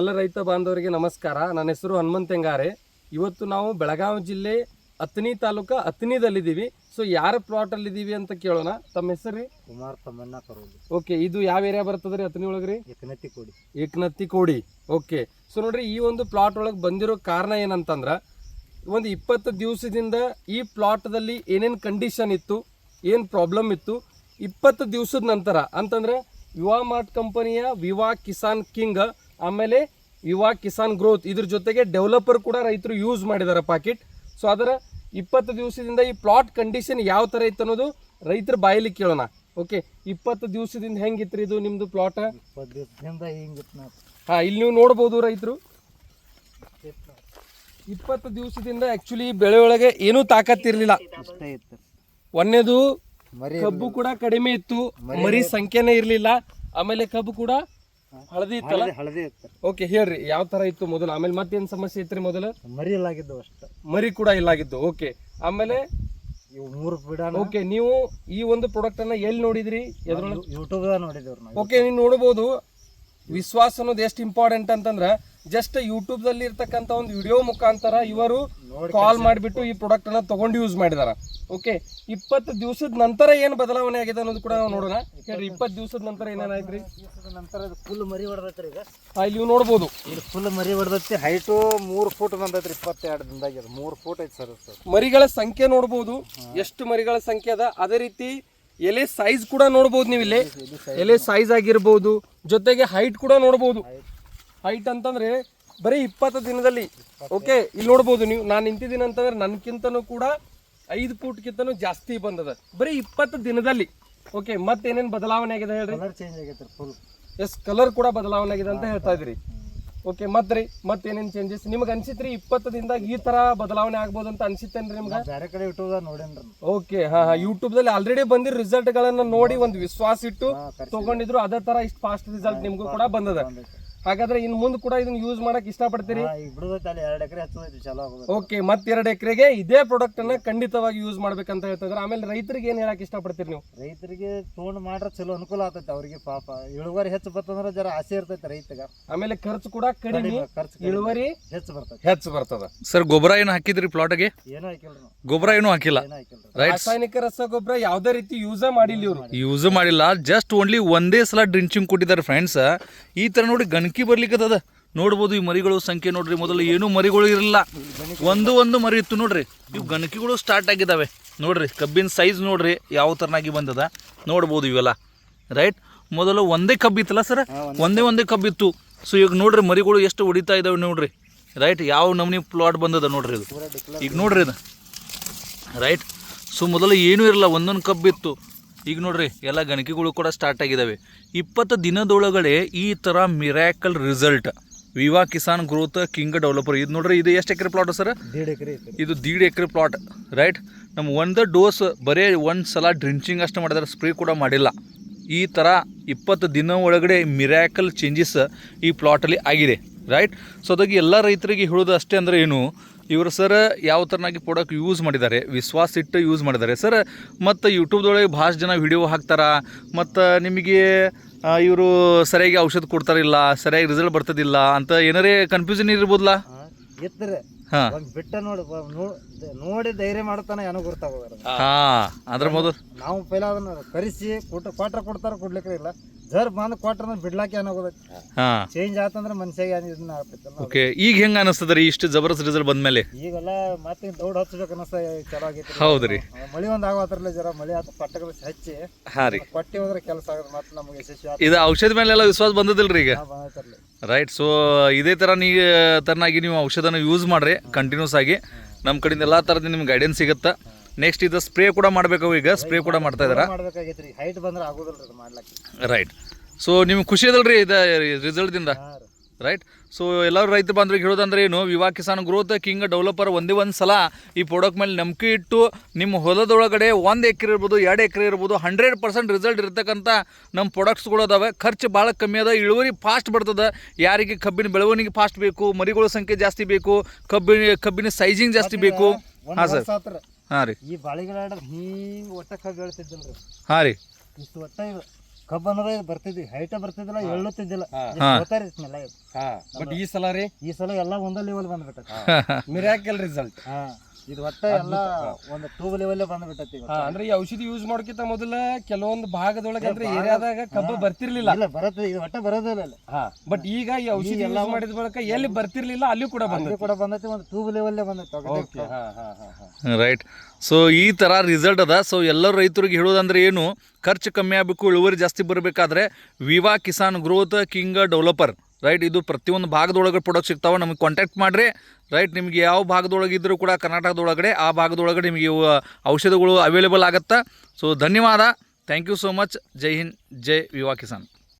ಎಲ್ಲ ರೈತ ಬಾಂಧವರಿಗೆ ನಮಸ್ಕಾರ. ನನ್ನ ಹೆಸರು ಹನುಮಂತೆಂಗಾರೆ ಇವತ್ತು ನಾವು ಬೆಳಗಾವಿ ಜಿಲ್ಲೆ ಅತ್ನಿ ತಾಲೂಕು ಅತ್ನಿದಲ್ಲಿದ್ದೀವಿ ಸೊ ಯಾರ ಪ್ಲಾಟಲ್ಲಿ ಇದೀವಿ ಅಂತ ಕೇಳೋಣ. ತಮ್ಮ ಹೆಸರು ರೀ? ಕುಮಾರ್ ತಮ್ಮಣ್ಣ ಕರೋಲಿ. ಓಕೆ ಇದು ಯಾವ ಏರಿಯಾ ಬರ್ತದೆ ರೀ ಅತ್ನಿ ಒಳಗೆ ರೀ? ಏಕನತ್ತಿ ಕೊಡಿ. ಏಕನತ್ತಿ ಕೋಡಿ. ಓಕೆ ಸೊ ನೋಡ್ರಿ ಈ ಒಂದು ಪ್ಲಾಟ್ ಒಳಗೆ ಬಂದಿರೋ ಕಾರಣ ಏನಂತಂದ್ರೆ ಒಂದು ಇಪ್ಪತ್ತು ದಿವಸದಿಂದ ಈ ಪ್ಲಾಟ್ದಲ್ಲಿ ಏನೇನು ಕಂಡೀಷನ್ ಇತ್ತು ಏನು ಪ್ರಾಬ್ಲಮ್ ಇತ್ತು ಇಪ್ಪತ್ತು ದಿವಸದ ನಂತರ ಅಂತಂದ್ರೆ ವಿವಾ ಮಾರ್ಟ್ ಕಂಪನಿಯ ವಿವಾ ಕಿಸಾನ್ ಕಿಂಗ್ ಆಮೇಲೆ ಯುವ ಕಿಸಾನ್ ಗ್ರೋತ್ ಇದ್ರ ಜೊತೆಗೆ ಡೆವಲಪರ್ ಕೂಡ ರೈತರು ಯೂಸ್ ಮಾಡಿದ್ದಾರೆ ಪಾಕೆಟ್. ಸೊ ಅದರ ಇಪ್ಪತ್ತು ದಿವಸದಿಂದ ಈ ಪ್ಲಾಟ್ ಕಂಡೀಷನ್ ಯಾವ ಥರ ಇತ್ತು ಅನ್ನೋದು ರೈತರ ಬಾಯಲ್ಲಿ ಕೇಳೋಣ. ಓಕೆ ಇಪ್ಪತ್ತು ದಿವಸದಿಂದ ಹೆಂಗಿತ್ತು ಇದು ನಿಮ್ಮದು ಪ್ಲಾಟ್ ಹಾಂ ಇಲ್ಲಿ ನೀವು ನೋಡ್ಬೋದು ರೈತರು. ಇಪ್ಪತ್ತು ದಿವಸದಿಂದ ಆ್ಯಕ್ಚುಲಿ ಬೆಳೆ ಒಳಗೆ ಏನೂ ತಾಕತ್ತಿರಲಿಲ್ಲ ಒಂದೇದು ಕಬ್ಬು ಕೂಡ ಕಡಿಮೆ ಇತ್ತು. ಮರಿ ಸಂಖ್ಯೆನೇ ಇರಲಿಲ್ಲ. ಆಮೇಲೆ ಕಬ್ಬು ಕೂಡ ಹಳದಿ ಇತ್ತಲ್ಲ? ಹಳದಿ ಹಳದಿ ಇತ್ತು. ಓಕೆ ಹೇಳ್ರಿ ಯಾವ ತರ ಇತ್ತು ಮೊದಲು? ಆಮೇಲೆ ಮತ್ತೇನ್ ಸಮಸ್ಯೆ ಇತ್ರಿ ಮೊದಲು? ಮರಿ ಇಲ್ಲಾಗಿದ್ದು ಅಷ್ಟು. ಮರಿ ಕೂಡ ಇಲ್ಲಾಗಿದ್ದು ಓಕೆ. ಆಮೇಲೆ? ಇವು ಮೂರು ಬಿಡಾನ ಓಕೆ ನೀವು ಈ ಒಂದು ಪ್ರಾಡಕ್ಟ್ ಅನ್ನ ಎಲ್ಲಿ ನೋಡಿದ್ರಿ? ಎದ್ರೊಳಗೆ? ಯೂಟ್ಯೂಬ್ದಾಗ ನಾವು. ಓಕೆ ನೀವು ನೋಡ್ಬೋದು. ವಿಶ್ವಾಸ ಅನ್ನೋದು ಎಷ್ಟು ಇಂಪಾರ್ಟೆಂಟ್ ಅಂತಂದ್ರೆ ಜಸ್ಟ್ ಯೂಟ್ಯೂಬ್ದಲ್ಲಿ ಇರ್ತಕ್ಕಂಥ ಒಂದು ವಿಡಿಯೋ ಮುಖಾಂತರ ಇವರು ಕಾಲ್ ಮಾಡಿಬಿಟ್ಟು ಈ ಪ್ರಾಡಕ್ಟ್ ಅನ್ನ ತಗೊಂಡು ಯೂಸ್ ಮಾಡಿದಾರ. ಓಕೆ ಇಪ್ಪತ್ತು ದಿವಸದ ನಂತರ ಏನು ಬದಲಾವಣೆ ಆಗಿದೆ ಅನ್ನೋದು ಕೂಡ ನಾವು ನೋಡೋಣ. ಹೇಳ್ರಿ ಇಪ್ಪತ್ತು ದಿವಸದ ನಂತರ ಏನೇನಾಯ್ತ್ರಿ ನಂತರ ಫುಲ್ ಮರಿ ಹೊಡೆದೈತ್ರಿ ಈಗ. ಇಲ್ಲಿ ನೀವು ನೋಡ್ಬೋದು. ಇದು ಫುಲ್ ಮರಿ ಹೊಡೆದೈತಿ ಹೈಟು ಮೂರು ಫೂಟ್ ಬಂದೈತ್ರಿ ಇಪ್ಪತ್ತೆರಡು ದಿನದಾಗ ಮೂರು ಫೂಟ್ ಐತಿ ಸರ್ ಸರ್ ಮರಿಗಳ ಸಂಖ್ಯೆ ನೋಡ್ಬೋದು. ಎಷ್ಟು ಮರಿಗಳ ಸಂಖ್ಯೆ ಅದ? ಅದೇ ರೀತಿ ಎಲೆ ಸೈಜ್ ಕೂಡ ನೋಡ್ಬೋದು ನೀವು ಇಲ್ಲಿ ಎಲೆ ಸೈಜ್ ಆಗಿರ್ಬೋದು ಜೊತೆಗೆ ಹೈಟ್ ಕೂಡ ನೋಡ್ಬೋದು. ಹೈಟ್ ಅಂತಂದ್ರೆ ಬರೀ ಇಪ್ಪತ್ತು ದಿನದಲ್ಲಿ ಓಕೆ ಇಲ್ಲಿ ನೋಡ್ಬೋದು ನೀವು ನಾನು ನಿಂತಿದ್ದೀನಿ ಅಂತಂದ್ರೆ ನನ್ಕಿಂತನೂ ಕೂಡ ಐದು ಫೂಟ್ಗಿಂತನೂ ಜಾಸ್ತಿ ಬಂದದ. ಬರೀ ಇಪ್ಪತ್ತು ದಿನದಲ್ಲಿ ಓಕೆ ಮತ್ತೇನೇನು ಬದಲಾವಣೆ ಆಗಿದೆ ಹೇಳ್ರಿ? ಎಸ್ ಕಲರ್ ಕೂಡ ಬದಲಾವಣೆ ಆಗಿದೆ ಅಂತ ಹೇಳ್ತಾ ಇದ್ರಿ ಓಕೆ ಮತ್ರಿ ಮತ್ತೇನೇನು ಚೇಂಜಸ್ ನಿಮ್ಗೆ ಅನ್ಸಿತ್ರಿ ಇಪ್ಪತ್ತು ದಿನ ಈ ತರ ಬದಲಾವಣೆ ಆಗ್ಬೋದು ಅಂತ ಅನ್ಸಿತ್ತೇನ್ರಿ ನಿಮ್ಗೆ? ಬೇರೆ ಕಡೆ ಯೂಟ್ಯೂಬ್ ನೋಡೇನ್ರಿ. ಓಕೆ ಹಾ ಹಾ ಯೂಟ್ಯೂಬ್ದಲ್ಲಿ ಆಲ್ರೆಡಿ ಬಂದಿರೋ ರಿಸಲ್ಟ್ ಗಳನ್ನ ನೋಡಿ ಒಂದು ವಿಶ್ವಾಸ ಇಟ್ಟು ತಗೊಂಡಿದ್ರು ಅದೇ ತರ ಇಷ್ಟು ಫಾಸ್ಟ್ ರಿಸಲ್ಟ್ ನಿಮ್ಗೂ ಕೂಡ ಬಂದದ. ಹಾಗಾದ್ರೆ ಇನ್ ಮುಂದೆ ಕೂಡ ಇದನ್ನ ಯೂಸ್ ಮಾಡಕ್ ಇಷ್ಟಪಡ್ತೀರಿ? ಪಡ್ತೀರಿ ಈಗ ಬಿಡುದೈತಿ ಅಲ್ಲಿ ಎರಡು ಎಕರೆ ಹಚ್ಚದೈತಿ ಚಲೋ ಆಗೋದು. ಓಕೆ ಮತ್ತೆರಡು ಎಕರೆಗೆ ಇದೇ ಪ್ರಾಡಕ್ಟ್ ಅನ್ನ ಖಂಡಿತವಾಗಿ ಯೂಸ್ ಮಾಡ್ಬೇಕಂತ ಹೇಳ್ತಿದ್ರೆ. ಆಮೇಲೆ ರೈತರಿಗೆ ಏನ್ ಹೇಳಕ್ ಇಷ್ಟಪಡ್ತೀರಿ ನೀವು? ರೈತರಿಗೆ ತೊಗೊಂಡು ಮಾಡ್ರೆ ಚಲೋ ಅನುಕೂಲ ಆಗ್ತೈತಿ ಅವ್ರಿಗೆ ಪಾಪ. ಇಳುವರಿ ಹೆಚ್ಚು ಬರ್ತಂದ್ರೆ ಜರ ಆಸೆ ಇರ್ತೈತಿ ರೈತಗ. ಆಮೇಲೆ ಖರ್ಚು ಕೂಡ ಕಡಿಮೆ ಖರ್ಚು ಕಡಿಮೆ. ಇಳುವರಿ ಹೆಚ್ಚು ಬರ್ತದೆ ಹೆಚ್ಚು ಬರ್ತದ. ಸರ್ ಗೊಬ್ಬರ ಏನು ಹಾಕಿದ್ರಿ ಪ್ಲಾಟ್ಗೆ ಏನೂ ಹಾಕಿಲ್ರಿ ನಾವು. ಗೊಬ್ಬರ ಏನು ಹಾಕಿಲ್ಲ. ಏನೂ ಹಾಕಿಲ್ರಿ ರೈಟ್ ರಾಸಾಯನಿಕ ರಸಗೊಬ್ಬರ ಯಾವ್ದೇ ರೀತಿ ಯೂಸ್ ಮಾಡಿಲ್ಲ ಇವರು. ಯೂಸ್ ಮಾಡಿಲ್ಲ. ಜಸ್ಟ್ ಓನ್ಲಿ ಒಂದೇ ಸಲ ಡ್ರಿಂಚಿಂಗ್ ಕೊಟ್ಟಿದ್ದಾರೆ ಫ್ರೆಂಡ್ಸ್ ಈ ತರ ನೋಡಿ ಗಣಕಿ ಬರ್ಲಿಕ್ಕದ ನೋಡ್ಬೋದು ಈ ಮರಿಗಳು ಸಂಖ್ಯೆ ನೋಡ್ರಿ ಮೊದಲು ಏನೂ ಮರಿಗಳು ಇರಲಿಲ್ಲ. ಒಂದು ಒಂದು ಮರಿ ಇತ್ತು ನೋಡ್ರಿ. ಇವು ಗಣಕಿಗಳು ಸ್ಟಾರ್ಟ್ ಆಗಿದ್ದಾವೆ. ನೋಡ್ರಿ ಕಬ್ಬಿನ ಸೈಜ್ ನೋಡ್ರಿ ಯಾವ ಥರನಾಗಿ ಬಂದದ. ನೋಡ್ಬೋದು ಇವೆಲ್ಲ. ರೈಟ್ ಮೊದಲು ಒಂದೇ ಕಬ್ಬಿತ್ತಲ್ಲ ಸರ್ ಒಂದೇ ಒಂದೇ ಕಬ್ಬಿತ್ತು ಸೊ ಈಗ ನೋಡ್ರಿ ಮರಿಗಳು ಎಷ್ಟು ಹೊಡಿತಾ ಇದಾವೆ ನೋಡ್ರಿ. ರೈಟ್ ಯಾವ ನಮೂನಿ ಪ್ಲಾಟ್ ಬಂದದ ನೋಡ್ರಿ ಇದು. ಈಗ ನೋಡ್ರಿ ಇದು. ರೈಟ್ ಸೊ ಮೊದಲು ಏನೂ ಇರಲ್ಲ ಒಂದೊಂದು ಕಬ್ಬಿತ್ತು ಈಗ ನೋಡ್ರಿ ಎಲ್ಲ ಗಣಕಿಗಳು ಕೂಡ ಸ್ಟಾರ್ಟ್ ಆಗಿದ್ದಾವೆ ಇಪ್ಪತ್ತು ದಿನದೊಳಗಡೆ ಈ ಥರ miracle result Viva Kisan growth king developer. ಇದು ನೋಡ್ರಿ ಇದು ಎಷ್ಟು ಎಕರೆ ಪ್ಲಾಟ್ ಸರ್? ಎಕರೆ ಇದು ದೀಡ್ ಎಕರೆ ಪ್ಲಾಟ್ ರೈಟ್ ನಮ್ಮ ಒಂದು ಡೋಸ್ ಬರೀ ಒಂದು ಸಲ ಡ್ರಿಂಚಿಂಗ್ ಅಷ್ಟು ಮಾಡಿದಾರೆ ಸ್ಪ್ರೇ ಕೂಡ ಮಾಡಿಲ್ಲ. ಈ ಥರ ಇಪ್ಪತ್ತು ದಿನ ಒಳಗಡೆ ಮಿರಾಕಲ್ ಚೇಂಜಸ್ ಈ ಪ್ಲಾಟಲ್ಲಿ ಆಗಿದೆ ರೈಟ್ ಸೊ ಅದಾಗಿ ಎಲ್ಲ ರೈತರಿಗೆ ಹೇಳೋದು ಅಷ್ಟೇ ಅಂದರೆ ಏನು? ಇವರು ಸರ್ ಯಾವ ಥರನಾಗಿ ಪ್ರಾಡಕ್ಟ್ ಯೂಸ್ ಮಾಡಿದ್ದಾರೆ ವಿಶ್ವಾಸ ಇಟ್ಟು ಯೂಸ್ ಮಾಡಿದ್ದಾರೆ. ಸರ್ ಮತ್ತು ಯೂಟ್ಯೂಬ್ದೊಳಗೆ ಭಾಳ ಜನ ವಿಡಿಯೋ ಹಾಕ್ತಾರ ಮತ್ತು ನಿಮಗೆ ಇವರು ಸರಿಯಾಗಿ ಔಷಧ ಕೊಡ್ತಾರಿಲ್ಲ ಸರಿಯಾಗಿ ರಿಸಲ್ಟ್ ಬರ್ತದಿಲ್ಲ ಅಂತ ಏನಾರೇ ಕನ್ಫ್ಯೂಷನ್ ಇರ್ಬೋದಲ್ಲ ಎತ್ತರೆ ಹಾಂ. ಒಂದ್ ಬಿಟ್ಟ ನೋಡಿ ನೋಡಿ ಧೈರ್ಯ ಮಾಡ್ತಾನೆ ಏನೋ ಗೊತ್ತಾಗೋದ್ರ ಹಾ ಅದ್ರ ಮೊದಲು. ನಾವು ಪೈಲ ಅದನ್ನ ಕರೆಸಿ ಕೊಟ್ಟು ಕ್ವಾಟ್ರ ಕೊಡ್ತಾರ ಕೊಡ್ಲಿಕ್ಕೆ ಇಲ್ಲ. ಜರ್ ಬಂದ್ ಕ್ವಾಟ್ರ ಬಿಡ್ಲಾಕೆ ಏನಾಗೋದಕ್ಕೆ ಹಾ. ಚೇಂಜ್ ಆತಂದ್ರ ಮನ್ಸಿಗೆ ಏನ್ ಇದನ್ನ ಆಗ್ತೈತಲ್ಲ ಓಕೆ ಈಗ ಹೆಂಗ ಅನಿಸ್ತದ ರೀ ಇಷ್ಟು ಜಬರ್ದಸ್ತ್ ರಿಸಲ್ಟ್ ಬಂದ್ಮೇಲೆ? ಈಗೆಲ್ಲ ಮತ್ತೆ ದೌಡ್ ಹಚ್ಚಬೇಕು ಅನ್ನಿಸ್ತ ಚಲೋ ಆಗೈತಿ ಹೌದು ರೀ ಮಳಿ ಒಂದ್ ಆಗತ್ತರ್ಲೆ ಜರ ಮಳಿ ಆತ ಪಟ್ಟಕ ಹಚ್ಚಿ. ಹಾಂ ರೀ. ಕೊಟ್ಟಿ ಹೋದ್ರೆ ಕೆಲಸ ಆಗದ ಮತ್ತೆ ನಮಗೆ ಯಶಸ್ವಿ ಆತ. ಇದು ಔಷಧ ಮೇಲೆಲ್ಲ ವಿಶ್ವಾಸ ಬಂದದಿಲ್ಲ ರೀ ಈಗ ಬಂದೈತರ್ಲಿ. ರೈಟ್ ಸೊ ಇದೇ ಥರ ನೀ ತರನಾಗಿ ನೀವು ಔಷಧನ ಯೂಸ್ ಮಾಡ್ರಿ ಕಂಟಿನ್ಯೂಸ್ ಆಗಿ. ನಮ್ಮ ಕಡೆಯಿಂದ ಎಲ್ಲ ಥರದ ನಿಮ್ಗೆ ಗೈಡೆನ್ಸ್ ಸಿಗುತ್ತೆ? ನೆಕ್ಸ್ಟ್ ಇದು ಸ್ಪ್ರೇ ಕೂಡ ಮಾಡಬೇಕು ಈಗ ಸ್ಪ್ರೇ ಕೂಡ ಮಾಡ್ತಾ ಹೈಟ್ ಬಂದ್ರೆ ಮಾಡ್ಲಕ್ಕೆ. ರೈಟ್ ಸೊ ನಿಮ್ಗೆ ಖುಷಿ ಅದಲ್ರಿ ಇದು ರಿಸಲ್ಟ್ದಿಂದ ರೈಟ್ ಸೊ ಎಲ್ಲರೂ ರೈತ ಬಾಂಧವ್ರಿಗೆ ಹೇಳೋದಂದ್ರೆ ಏನು Viva Kisan growth king developer ಒಂದೇ ಒಂದು ಸಲ ಈ ಪ್ರಾಡಕ್ಟ್ ಮೇಲೆ ನಂಬಿಕೆ ಇಟ್ಟು ನಿಮ್ಮ ಹೊಲದೊಳಗಡೆ ಒಂದು ಎಕರೆ ಇರ್ಬೋದು ಎರಡು ಎಕರೆ ಇರ್ಬೋದು ಹಂಡ್ರೆಡ್ ಪರ್ಸೆಂಟ್ ರಿಸಲ್ಟ್ ಇರ್ತಕ್ಕಂಥ ನಮ್ಮ ಪ್ರಾಡಕ್ಟ್ಸ್ಗಳು ಅದಾವೆ. ಖರ್ಚು ಭಾಳ ಕಮ್ಮಿ ಅದ ಇಳುವರಿ ಫಾಸ್ಟ್ ಬರ್ತದೆ. ಯಾರಿಗೆ ಕಬ್ಬಿನ ಬೆಳವಣಿಗೆ ಫಾಸ್ಟ್ ಬೇಕು ಮರಿಗಳ ಸಂಖ್ಯೆ ಜಾಸ್ತಿ ಬೇಕು ಕಬ್ಬಿನ ಕಬ್ಬಿನ ಸೈಜಿಂಗ್ ಜಾಸ್ತಿ ಬೇಕು. ಹಾಂ ಸರ್ ಹಾಂ ರೀ. ಈ ಬಾಳಿಗಳ ಹಿಂಗ್ ಒಟ್ಟ ಕಬ್ಬು ಹೇಳ್ತಿದ್ದಲ್ರಿ ಹಾಂ ರೀ. ಇಷ್ಟು ಒಟ್ಟ ಇದು ಕಬ್ಬು ಅನ್ನೋದು ಇದು ಬರ್ತಿದ್ವಿ. ಹೈಟ ಬರ್ತಿದ್ದಿಲ್ಲ ಎಳ್ಳುತ್ತಿದ್ದಿಲ್ಲ ಹಾ. ಗೊತ್ತಾರಿ ಇದು ಹಾ. ಬಟ್ ಈ ಸಲ ರೀ? ಈ ಸಲ ಎಲ್ಲ ಒಂದೇ ಲೆವೆಲ್ ಬಂದ್ಬಿಟ್ಟ ಮಿರಾಕಲ್ ರಿಸಲ್ಟ್ ಹಾ. ಇದು ಒಟ್ಟ ಎಲ್ಲ ಒಂದು ಟೂಬ್ ಲೆವೆಲ್ ಬಂದ್ಬಿಟ್ಟೈತಿ. ಹಾ ಅಂದ್ರೆ ಈ ಔಷಧಿ ಯೂಸ್ ಮಾಡೋಕ್ಕಿಂತ ಮೊದಲ ಕೆಲವೊಂದು ಭಾಗದೊಳಗೆ ಅಂದ್ರೆ ಏರಿಯಾದಾಗ ಕಬ್ಬು ಬರ್ತಿರ್ಲಿಲ್ಲ. ಇಲ್ಲ ಬರತ್ತೆ ಇದು ಒಟ್ಟ ಬರೋದಿಲ್ಲ ಇಲ್ಲಿ ಬಟ್ ಈಗ ಈ ಔಷಧಿ ಯೂಸ್ ಮಾಡಿದ ಬಳಿಕ ಎಲ್ಲಿ ಬರ್ತಿರ್ಲಿಲ್ಲ ಅಲ್ಲಿ ಕೂಡ ಬಂದ ಕೂಡ ಬಂದೈತಿ ಒಂದು ಟೂಬ್ ಲೆವೆಲ್ ಬಂದೈತಿ ಓಕೆ ಹಾ ಹಾ ಹಾ ಹಾ. ರೈಟ್ ಸೊ ಈ ತರ ರಿಸಲ್ಟ್ ಅದ. ಸೊ ಎಲ್ಲರೂ ರೈತರಿಗೆ ಹೇಳೋದಂದ್ರೆ ಏನು? ಖರ್ಚು ಕಮ್ಮಿ ಆಗಬೇಕು ಇಳುವರಿ ಜಾಸ್ತಿ ಬರಬೇಕಾದ್ರೆ Viva Kisan growth king developer. Right ಇದು ಪ್ರತಿಯೊಂದು ಭಾಗದೊಳಗೆ ಪ್ರಾಡಕ್ಟ್ ಸಿಗ್ತಾವೆ. ನಮಗೆ ಕಾಂಟ್ಯಾಕ್ಟ್ ಮಾಡಿರಿ. ರೈಟ್ ನಿಮಗೆ ಯಾವ ಭಾಗದೊಳಗೆ ಕೂಡ ಕರ್ನಾಟಕದೊಳಗಡೆ ಆ ಭಾಗದೊಳಗಡೆ ನಿಮಗೆ ಔಷಧಗಳು ಅವೈಲೇಬಲ್ ಆಗುತ್ತಾ. ಸೊ ಧನ್ಯವಾದ. Thank you so much Jai Hind Jai Viva Kisan